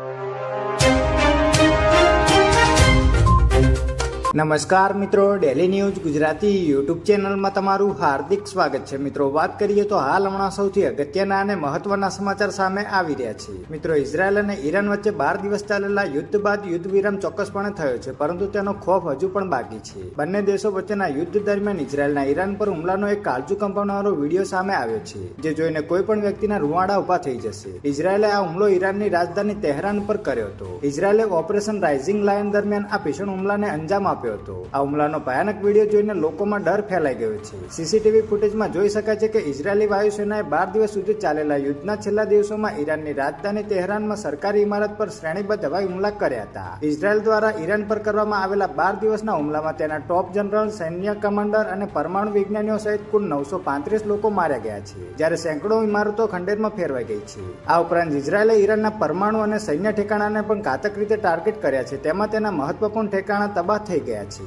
you. નમસ્કાર મિત્રો daily news Gujarati YouTube ચેનલમાં તમારું હાર્દિક સ્વાગત છે. મિત્રો, વાત કરીએ તો હાલ હમણાં સૌથી અગત્યના અને મહત્વના સમાચાર સામે આવી રહ્યા છે. મિત્રો, ઇઝરાયલ અને ઈરાન વચ્ચે બાર દિવસ ચાલેલા યુદ્ધ બાદ યુદ્ધ વિરામ ચોક્કસપણે થયો છે, પરંતુ તેનો ખોફ હજુ પણ બાકી છે. બંને દેશો વચ્ચેના યુદ્ધ દરમિયાન ઇઝરાયલના ઈરાન પર હુમલાનો એક કાળજુ કંપાવનારો વીડિયો સામે આવ્યો છે, જે જોઈને કોઈ પણ વ્યક્તિના રૂવાડા ઊભા થઈ જશે. ઇઝરાયલે આ હુમલો ઈરાનની રાજધાની તેહરાન પર કર્યો હતો. ઇઝરાયલે ઓપરેશન રાઇઝિંગ લાયન દરમિયાન આ ભીષણ હુમલાને અંજામ આપ્યો હતો. આ હુમલાનો ભયાનક વીડિયો જોઈને લોકોમાં ડર ફેલાઈ ગયો છે. સીસીટીવી ફૂટેજમાં જોઈ શકાય છે કે ઇઝરાયેલી વાયુસેનાએ બાર દિવસ સુધી ચાલેલા યુદ્ધના છેલ્લા દિવસોમાં ઈરાનની રાજધાની તેહરાનમાં સરકારી ઇમારત પર શ્રેણીબદ્ધ હવાઈ હુમલા કર્યા હતા. ઇઝરાયલ દ્વારા ઈરાન પર કરવામાં આવેલા બાર દિવસના હુમલામાં તેના ટોપ જનરલ, સૈન્ય કમાન્ડર અને પરમાણુ વિજ્ઞાનીઓ સહિત કુલ નવસો પાંત્રીસ લોકો માર્યા ગયા છે, જ્યારે સેંકડો ઇમારતો ખંડેરમાં ફેરવાઈ ગઈ છે. આ ઉપરાંત ઇઝરાયેલે ઈરાનના પરમાણુ અને સૈન્ય ઠેકાણાને પણ ઘાતક રીતે ટાર્ગેટ કર્યા છે. તેમાં તેના મહત્વપૂર્ણ ઠેકાણા તબાહ થઈ ગયા છે